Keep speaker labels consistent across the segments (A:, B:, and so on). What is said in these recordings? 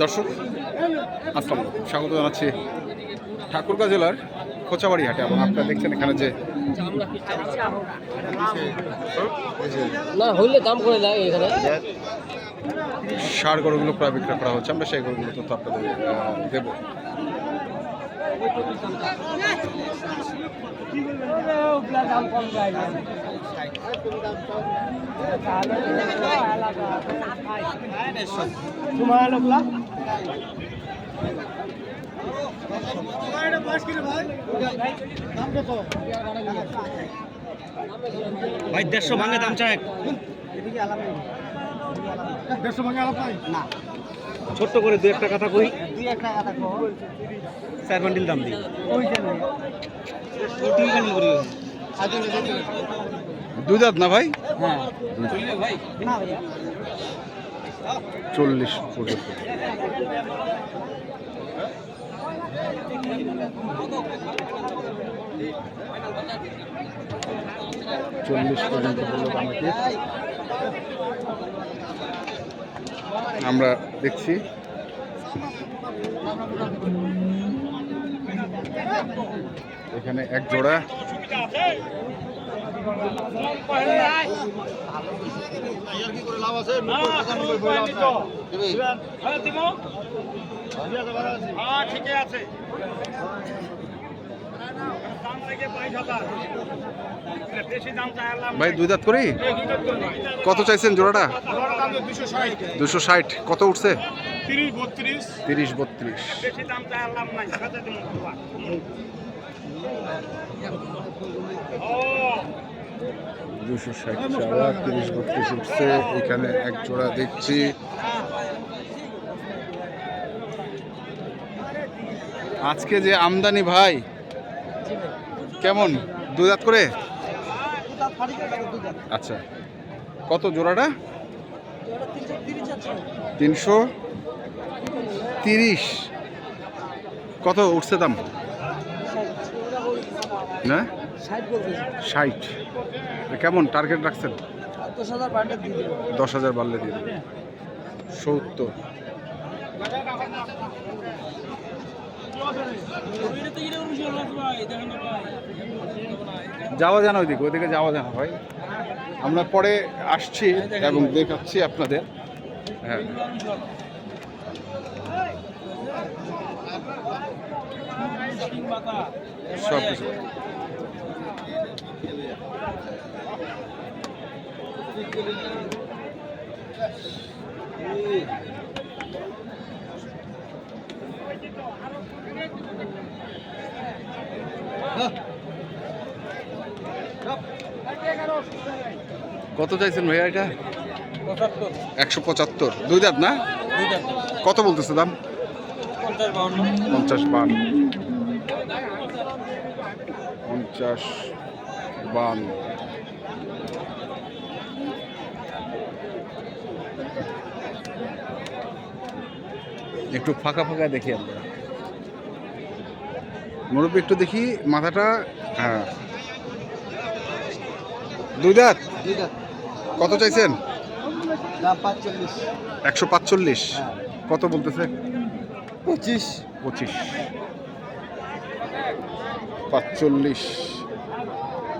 A: দর্শক আসসালাম স্বাগত জানাচ্ছি ঠাকুরগাঁ জেলার কোচাবাড়ি হাটে এবং আপনারা দেখছেন এখানে যে
B: না হইলে দাম করে এখানে।
A: সার গরুগুলো প্রায় বিক্রয় করা হচ্ছে। আমরা সেই গরুগুলো তথ্য আপনাদের দেবো।
B: তোমার লোকলা?
C: ভাই দেড়শো ভাঙে দাম চায়
B: দেড়শো ভাঙে আলাপ না।
C: ছোট্ট করে দু একটা কথা কই।
B: দুই একটা কথা কো
C: চার বান্ডিল দাম দিই।
B: ওই
A: দুই দাঁত না ভাই?
B: হ্যাঁ। না ভাইয়া
A: চল্লিশ পর্যন্ত চল্লিশ পর্যন্ত আমাকে আমরা দেখছি। এখানে এক জোড়া। ভাই দুই দাঁত করি? কত চাইছেন জোড়াটা? দুশো ষাট। কত উঠছে? তিরিশ বত্রিশ। দুশো ষাট চারা তিরিশ বত্রিশ উঠছে। এখানে এক জোড়া দেখছি। আজকে যে আমদানি ভাই, কেমন? দুই দাঁত করে? আচ্ছা। কত জোড়াটা? তিনশো তিরিশ। কত উঠছে দাম? না?
B: ষাট
A: কেমন টার্গেট রাখছেন?
B: দশ হাজার
A: দশ বাড়লে দিয়ে দেবেন সত্তর। যাওয়া জানা ওইদিকে ওইদিকে যাওয়া জানা ভাই। আমরা পরে আসছি এবং দেখাচ্ছি আপনাদের। হ্যাঁ। সব কিছু কত চাইছেন ভাইয়া এটা? একশো পঁচাত্তর। দুই দাঁত না? কত বলতেছে দাম? পঞ্চাশ বান পঞ্চাশ বান একটু ফাঁকা ফাঁকা দেখি আমরা। মুরব্বী একটু দেখি মাথাটা। হ্যাঁ। দুই দাঁত। কত চাইছেন? একশো পাঁচচল্লিশ। কত বলতেছে?
B: পঁচিশ।
A: পঁচিশ। পাঁচচল্লিশ।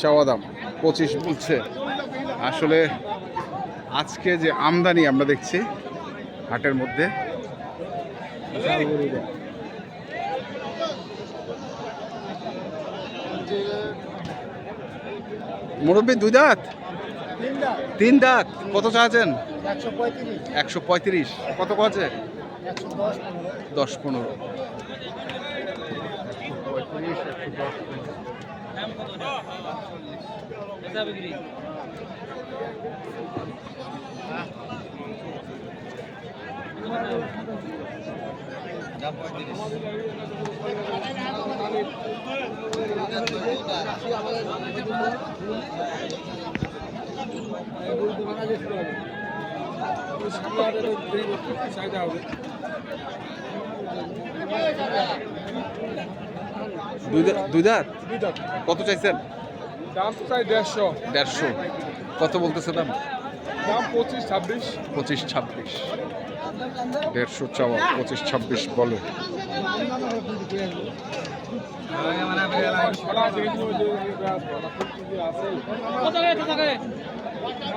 A: চাওয়া দাম। পঁচিশ বলছে। আসলে আজকে যে আমদানি আমরা দেখছি হাটের মধ্যে মুরব্বী দুই দাঁত। তিন দাঁত। কত চাচ্ছেন?
B: একশো পঁয়ত্রিশ।
A: একশো পঁয়ত্রিশ। কত আছে
B: দশ পনেরো।
A: দশ। দুই দাঁত? কত চাইছেন?
D: দাম তো চাই দেড়শো।
A: দেড়শো। কত বলতেছে দাম?
D: দাম পঁচিশ ছাব্বিশ।
A: পঁচিশ ছাব্বিশ। দেড়শো চাওয়া পঁচিশ ছাব্বিশ বলে।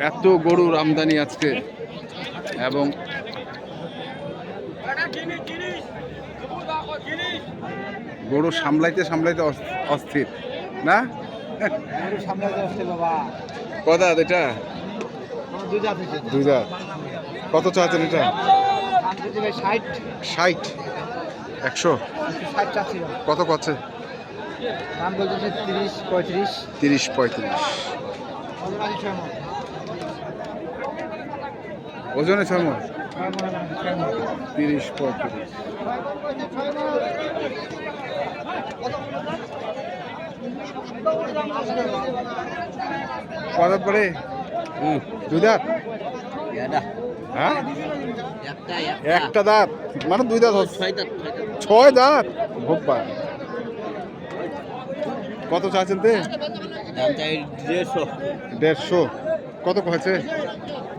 A: এত গরুর আমদানি আজকে এবং গরু সামলাইতে সামলাইতে অস্থির না? কদা এটা? দুই দাঁত কত চাচ্ছেন এটা? ষাট। একশো? কত করছে
B: দাম বলতেছে তিরিশ পঁয়ত্রিশ।
A: তিরিশ পঁয়ত্রিশ। ওজনে ছয় মণ তিরিশ পঁয়ত্রিশ। কত পরে? দুই দাঁত হ্যাঁ?
B: একটা
A: দাঁত। মানে দুই দাঁত ছয় দাঁত ভোপ্পা কত চাচ্ছেন তে?
B: দেড়শো।
A: কত হয়েছে?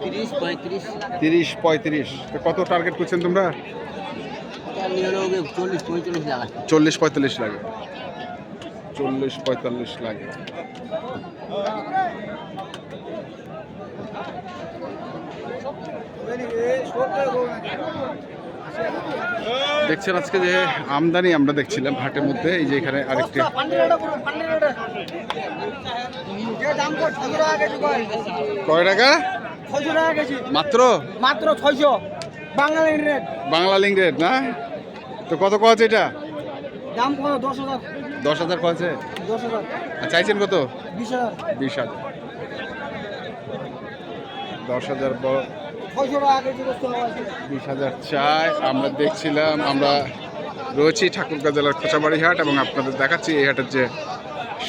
B: তিরিশ পঁয়ত্রিশ।
A: তিরিশ পঁয়ত্রিশ। কত টার্গেট করছেন তোমরা?
B: চল্লিশ পঁয়তাল্লিশ লাগা।
A: চল্লিশ পঁয়তাল্লিশ লাগে চল্লিশ পঁয়তাল্লিশ লাগে দেখছেন আজকে যে আমদানি আমরা দেখছিলাম হাটের মধ্যে এই যে এখানে আরেকটি। কয় টাকা? মাত্র?
C: মাত্র ছয়শো বাঙালি রেট
A: বাংলা লিঙ্ক রেট না? তো কত কছে এটা?
C: দাম কত দশ হাজার
A: দশ হাজার কছে
C: দশ হাজার
A: আর চাইছেন কত?
C: বিশ হাজার।
A: বিশ হাজার। দশ হাজার বিশ হাজার চাই। আমরা দেখছিলাম, আমরা রয়েছি ঠাকুরগাঁ জেলার খোঁচাবাড়ি হাট এবং আপনাদের দেখাচ্ছি এই হাটের যে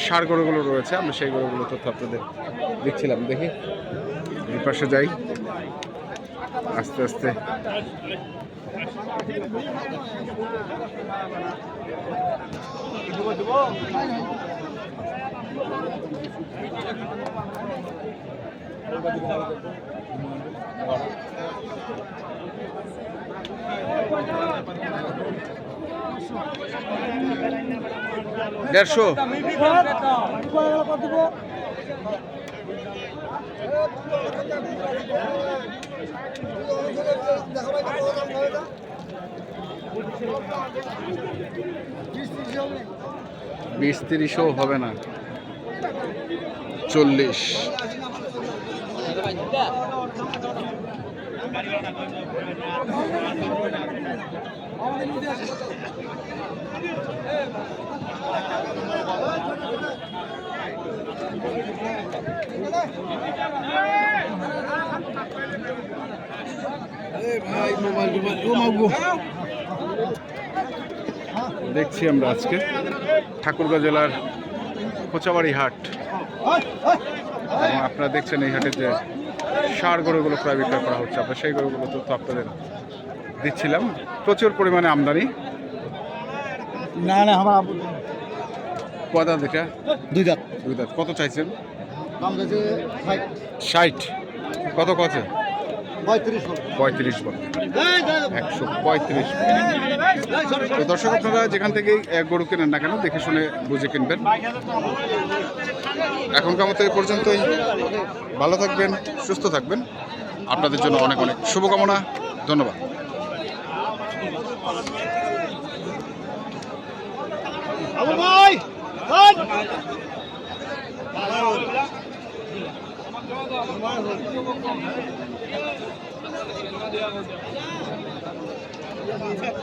A: সার গরুগুলো রয়েছে, আমরা সেই গরুগুলো তথ্য আপনাদের দেখছিলাম দেখি, এই পাশে যাই। আস্তে আস্তে। দেড়শো। বিশ তিরিশও হবে না। চল্লিশ। দেখছি আমরা আজকে ঠাকুরগাঁ জেলার কোচাবাড়ি হাট। এবং আপনারা দেখছেন এই হাটে যে সার গরুগুলো প্রায় বিক্রয় করা হচ্ছে। আপনার সেই গরুগুলো তথ্য আপনাদের দিচ্ছিলাম। প্রচুর পরিমাণে আমদানি।
C: না না আমার
A: কদা এটা?
C: দুই দাঁত।
A: দুই দাঁত। কত চাইছেন? ষাট। কত কত
C: পঁয়ত্রিশ
A: বল। একশো পঁয়ত্রিশ তো দর্শক আপনারা যেখান থেকেই এক গরু কেনেন না কেন দেখে শুনে বুঝে কিনবেন। এখনকার মতো এ পর্যন্তই। ভালো থাকবেন সুস্থ থাকবেন। আপনাদের জন্য অনেক অনেক শুভকামনা। ধন্যবাদ। 何でやねん。